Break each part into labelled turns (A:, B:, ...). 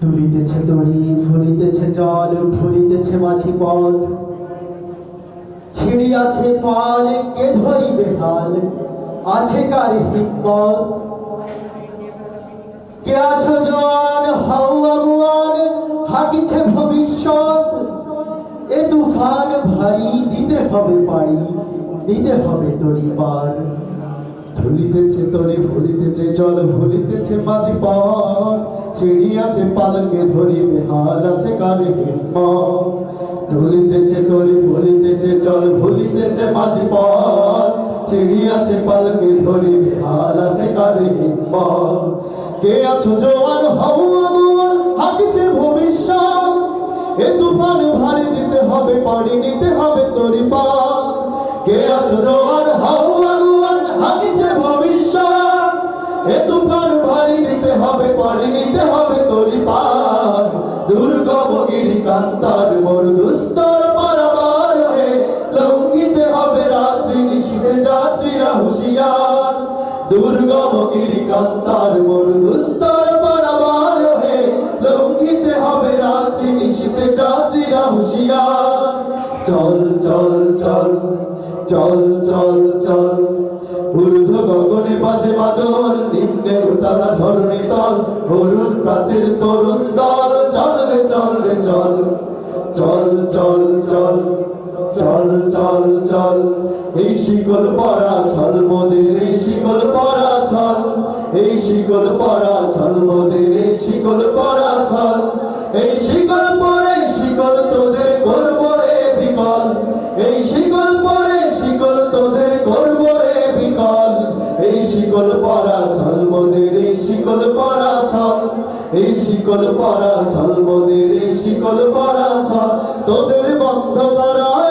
A: তুলিতেছে তরি ফুলিতেছে জল, ভুলিতেছে মাঝি পথ। ছিড়িয়াছে পাল, কে ধরিবে হাল? আছে কার হিম্মত? কে আছো জোয়ান, হাউ আগুয়ান হাকিছে ভবিষ্যৎ? এ তুফান ভারী, দিতে হবে পারি, দিতে হবে তরি পার।
B: ধুলিতেছে তরে, ভুলিতেছে জল, ভুলিতেছে মাঝি পথ। ছিড়িয়াছে পালকে ধরিবে, হাল আছে কারে ধুলিতেছে তরে, ভুলিতেছে জল, ভুলিতেছে মাঝি পথ। ছিড়িয়াছে পালকে ধরিবে, হাল আছে কারে কে আছো জোয়ান, হও আগুয়ান হাকিছে ভবিষ্যৎ। এ তুফান ভারী দিতে হবে পাড়ি নিতে হবে তরি পার কে আছো জোয়ান এ তুফান ভারী দিতে হবে পাড়ি নিতে হবে তরি পার। দুর্গম গিরি কান্তার মোর দুস্তর পারাবার হয়ে লঙ্ঘিতে হবে রাত্রি নিশিতে যাত্রীরা হুঁশিয়ার। দুর্গম গিরি কান্তার মোর দুস্তর পারাবার হয়ে লঙ্ঘিতে হবে রাত্রি, নিশিতে যাত্রীরা হুঁশিয়ার। চল চল চল চল চল চল। ঊর্ধ্ব গগনে বাজে বাদল। তল অরুণ তরুণ দল। চল রে চল রে, চল। চল চল চল। চল চল চল। এই শিকল পরা ছল মোদের, এই শিকল পরা ছল। এই শিকল পরা ছল মোদের। শিকল পরা ছল এই শিকল পরা ছল মনের এই শিকল পরা ছল তোদের বন্ধ করা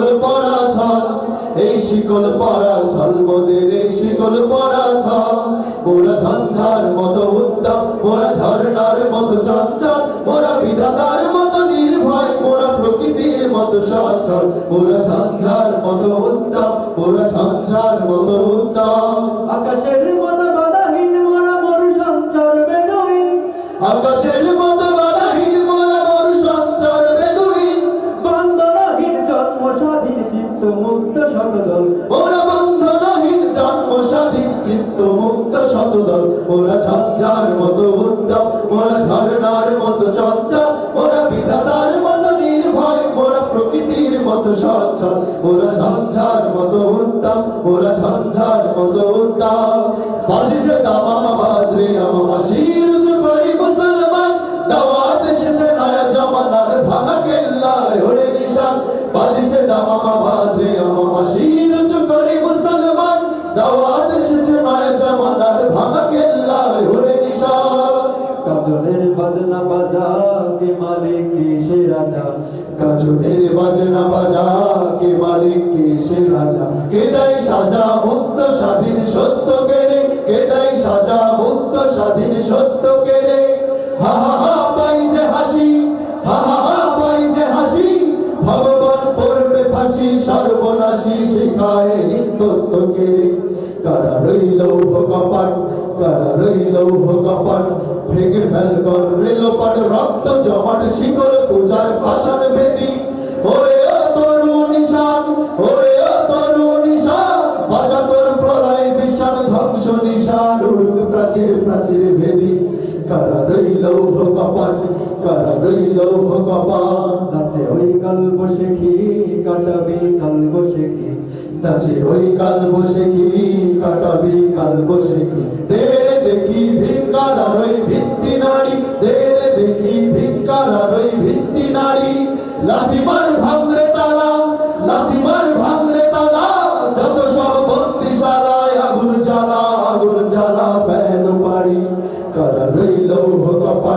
B: শিকল পরা ছল এই শিকল পরা ছল মোদের এই শিকল পরা ছল মোরা ঝঞ্ঝার মতো উত্তম মোরা ঝর্ণার মতো চঞ্চল মোরা বিধাতার মতো নির্ভয় মোরা প্রকৃতির মতো সচল মোরা ঝঞ্ঝার মতো উত্তম মোরা ঝঞ্ঝার মতো উত্তম
C: আকাশের মতো বাধাহীন মোরা মরু সঞ্চার বেদুইন
B: আকাশের মতো ঝর্ণার মতো চঞ্চল। মোরা বিধাতার মতো নির্ভয় মোরা প্রকৃতির মতো সচ্ছল। মোরা ঝঞ্ঝার মতো উত্তম মোরা ঝঞ্ঝার মতো উত্তম। বাজিছে দামা বাদ্রে আমা শির উঁচু মুসলমান। দাওয়াত এসেছে নয়া জমানার ভাঙা কেল্লায় ওরে নিশান। বাজিছে দামা বাদ্রে আমা শির গাজনের বাজা, কে মালিক, কে সে রাজা? কে সাজা মুক্ত, স্বাধীন, সত্য কেড়ে? কে দেয় সাজা মুক্ত, স্বাধীন, সত্য কেড়ে? নিত্যত্ব কেড়ে কারা রইল কপাট কারা রইল কপাট ভেঙে ফেল কর রেল পাট রক্ত জমাট শিকল পূজার ভাষণ বেদি। ওরে তরু নিশান ওরে তরু নিশান বাজা তোর প্রলয় বিষাণ ধ্বংস নিশান উড়ুক প্রাচীর প্রাচীর ভেদি কারা রইল কপাট কারা রইল কপাট
C: নাচে ওই কাল বসে কাটাবি কাল বসে কি?
B: নাচে ওই কাল বসে কি? কাটাবি কাল বসে কি? দেরে দেখি ভিক্ষার আর ওই ভিত্তি নারী। দেরে দেখি ভিক্ষার আর ওই ভিত্তি নারী। লাথিমার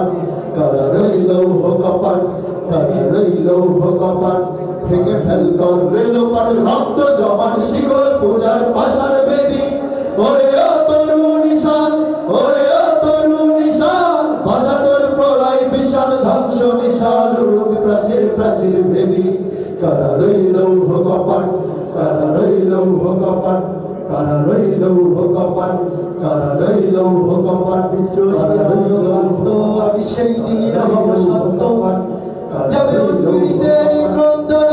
B: কপাট কারারই লৌহ কপাট কারারই লৌহ কপাট ভেঙে ফেল কর রেল পার রক্ত জমান শিকল পূজার পাশার বেদি। ওরে ও তরু নিশান ওরে ও তরু নিশান বাজা তোর প্রলয় বিশাল ধ্বংস নিশান রূপ প্রাচীর প্রাচীর ভেদি কারারই লৌহ কপাট কারারই লৌহ কপাট কারারই লৌহ কপাট কারারই লৌহ কপাট
A: রক্ত আমি সেই দিন হব সত্যবান। যাবে উদ্পীড়িতের ক্রন্দন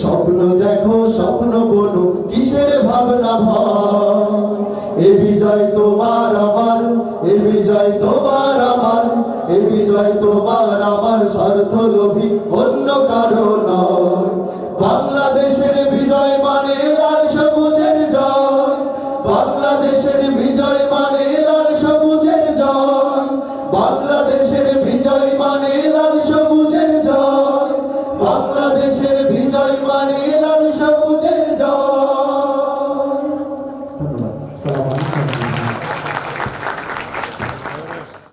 B: স্বপ্ন দেখো, স্বপ্ন বলো কিসের ভাবনা ভয়? এ বিজয় তোমার আমার, এ বিজয় তোমার আমার, এ বিজয় তোমার আমার স্বার্থ লোভী অন্য কারও বাংলাদেশের বিজয় মানে লাল সবুজের জয়। বাংলাদেশের বিজয়